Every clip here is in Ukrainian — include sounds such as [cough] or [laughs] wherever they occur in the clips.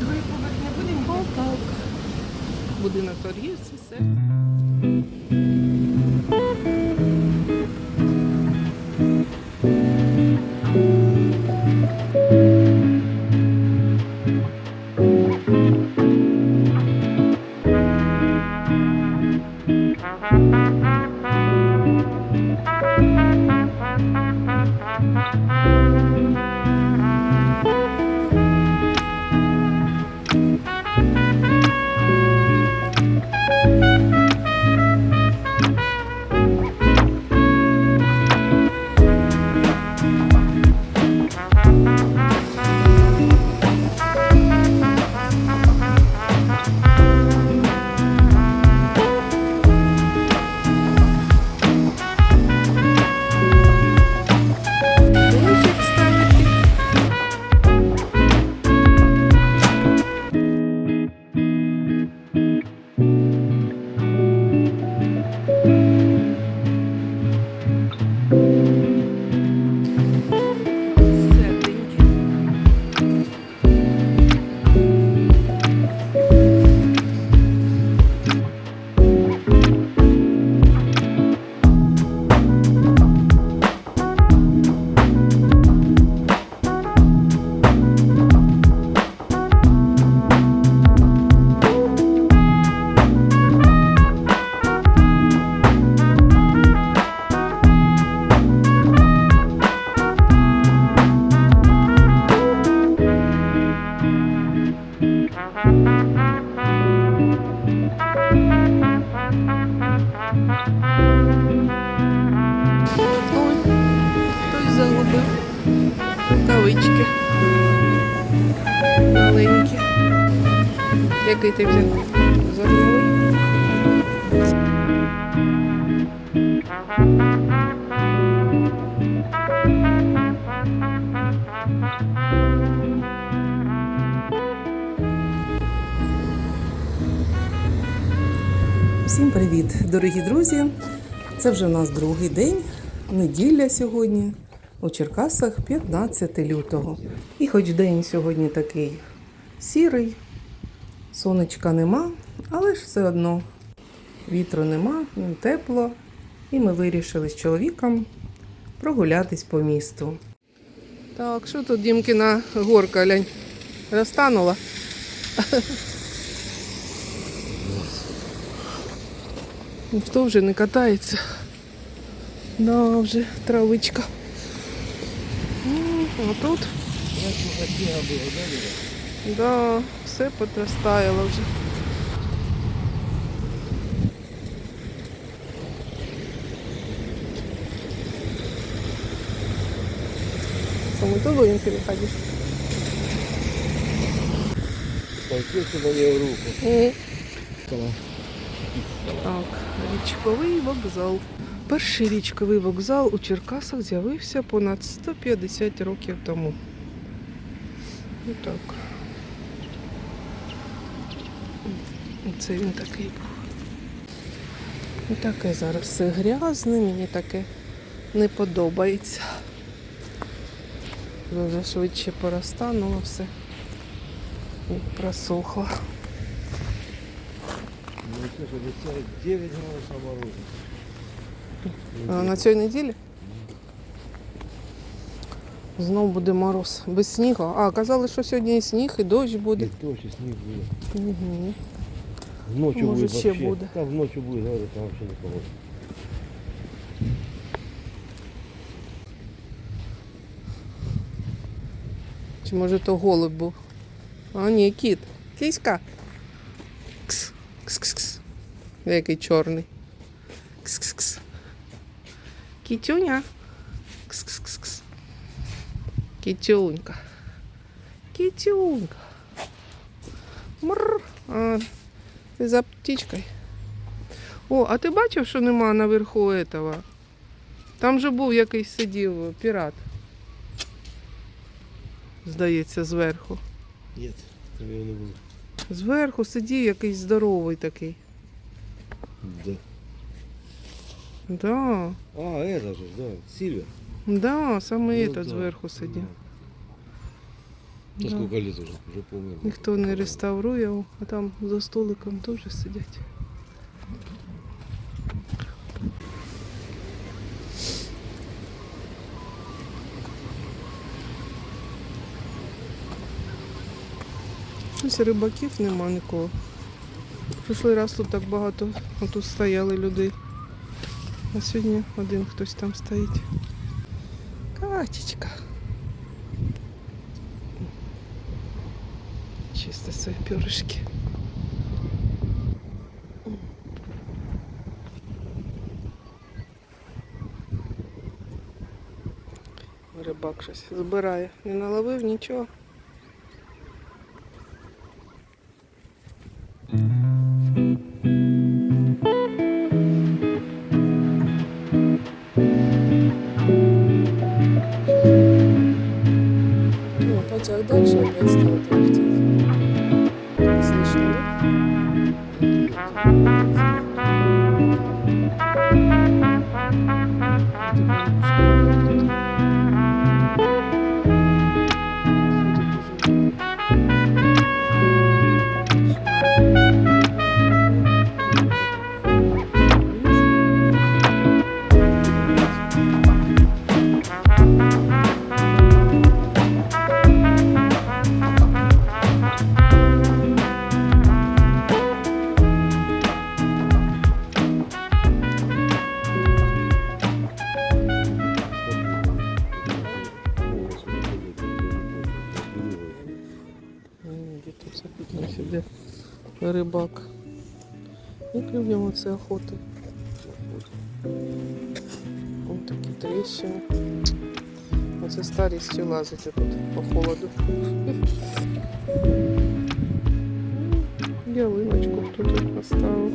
другий поверх не будемо? Так. Будинок торгівці, все. Який ти взяв? Зерновий? Всім привіт, дорогі друзі! Це вже у нас другий день, неділя сьогодні. У Черкасах 15 лютого. І хоч день сьогодні такий сірий, сонечка нема, але ж все одно вітру нема, тепло. І ми вирішили з чоловіком прогулятись по місту. Так, що тут Дімкіна горка, лянь, розтанула? [laughs] Ніхто вже не катається. Да, вже травичка. А тут? Да, все подростаяло вже. Самотовинки виходиш. Толкнется на нее руку. Так, річковий вокзал. Перший річковий вокзал у Черкасах з'явився понад 150 років тому. Ну так. Це він такий був. І таке зараз все грязне, мені таке не подобається. Вже швидше порозтануло все і просохло. Ну, слушай, обещают 9 градусов мороза. А на цій неділі? Знову буде мороз. Без снігу. А, казали, що сьогодні і сніг, і дощ буде. И дождь, и снег будет. Угу. Ночью Может, будет ще вообще. буде. Там ночью будет, говорят, там вообще не погода. Чи може то голуб був? А, ні, кіт. Кіська. Кс. Кс-кс-кс. Який чорний. Кс-кс-кс. Кітюня. Кс-кс-кс. Кітюнька. Кітюнька. Мр. А, за птичкою. О, а ти бачив, що нема наверху этого? Там же був якийсь сидів пірат. Здається, зверху. Нет, там его не было. Зверху сидів якийсь здоровий такий. Да. Да, А, это же, да, Сильвер. да, саме Ну этот да, зверху сидів. Да. скільки літ уже, вже помер. Ніхто не реставрує, а там за столиком теж сидять. Ось рибаків нема нікого. Прийшли раз тут так багато, а тут стояли люди. А сьогодні один хтось там стоїть. Катечка. Свої. Рибак щось збирає. Не наловив нічого. Да? Где рибак. Як людям оце охоти. Ось такі тріщини. Оце старість ще лазить тут по холоду. Ялиночку хто тут поставив.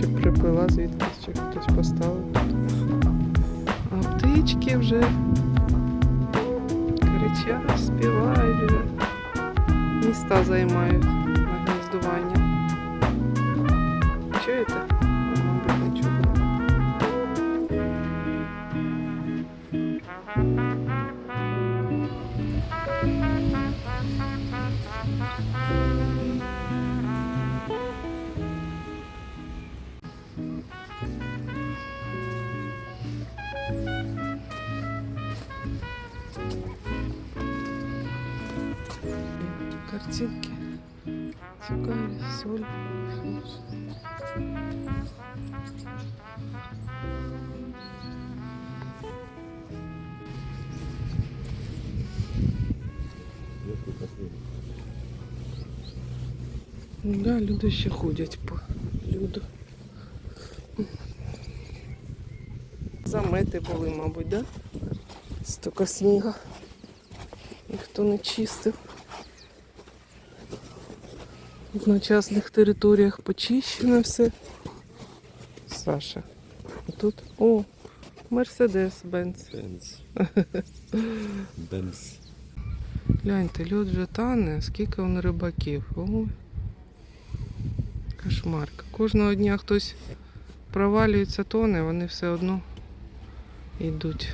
Чи припила звідкись, чи хтось поставив тут. А птички вже кричать, співають вже. Міста займають на гніздування. Чуєте? Картинки. Цікаві, соль. Да, люди ще ходять по люду. Замети були, мабуть, да? Стільки сніга. Ніхто не чистив. В одночасних територіях почищено все. Саша. А тут. О, Мерседес Бенц. Бенз. Бенз. Гляньте, льод вже тане, скільки он рибаків. Ой. Кошмарка. Кожного дня хтось провалюється, тоне, вони все одно йдуть.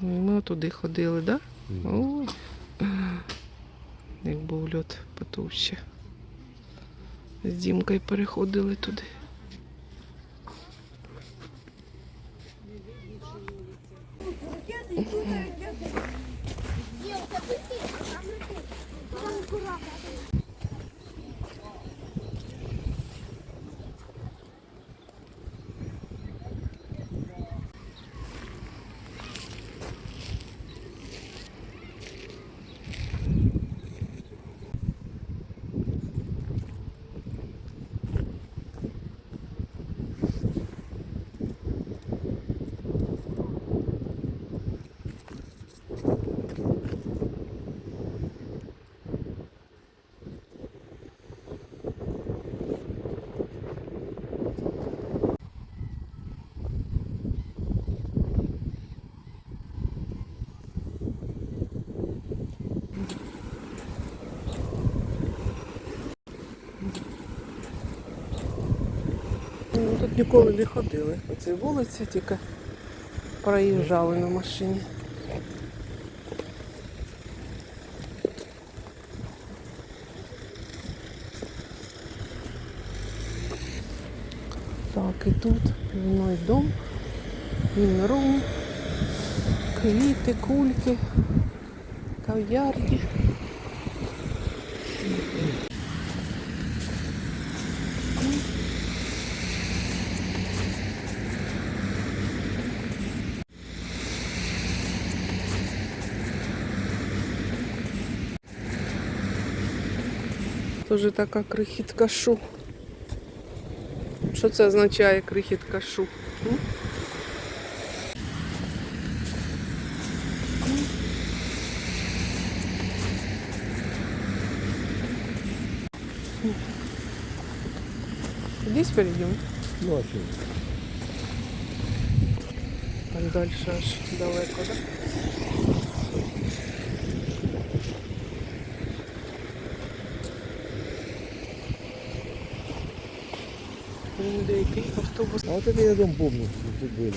Ми туди ходили, так? Да? Ой, як був льот потовще. З дімкою переходили туди. Ділка, пити, а ми ніколи не ходили. По цій вулиці тільки проїжджали на машині. Так, і тут пивной дом, мінрум, квіти, кульки, кав'ярні. Тоже така крихітка шу. Що це означає крихітка шу? м? Здесь перейдем. Ну, а що? Там дальше аж далеко, да? Автобус. А от это я дом помню, тут были.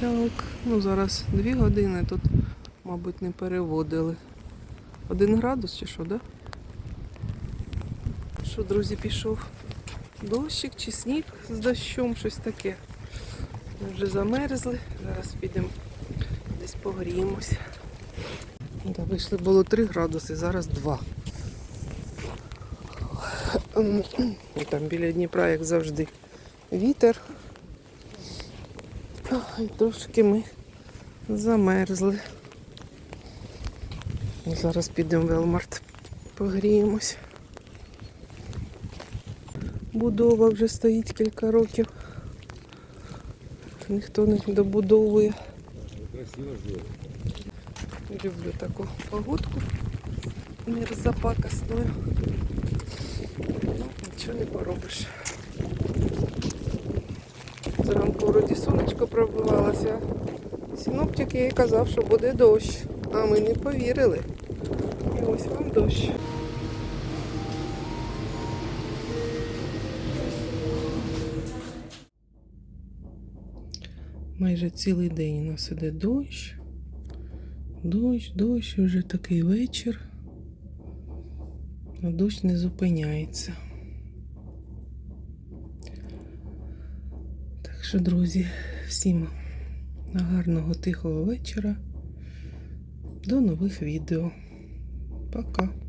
Так, ну зараз дві години тут, мабуть, не переводили. Один градус чи що, да? Що, друзі, пішов? Дощик чи сніг з дощом, щось таке. Ми вже замерзли. Зараз підемо десь погріємося. Да, вийшли було 3 градуси, зараз 2. І там біля Дніпра, як завжди, вітер. Ой, трошки ми замерзли. Зараз підемо в Велмарт, погріємось. Будова вже стоїть кілька років. Ніхто не добудовує. Красиво. Люблю таку погодку. Ну, нічого не поробиш. Зранку вроді сонечко пробивалося. Синоптик їй казав, що буде дощ. А ми не повірили. І ось вам дощ. Майже цілий день у нас іде дощ. Дощ, дощ, вже такий вечір. А дощ не зупиняється. Так що, друзі, всім гарного тихого вечора. До нових відео. Пока.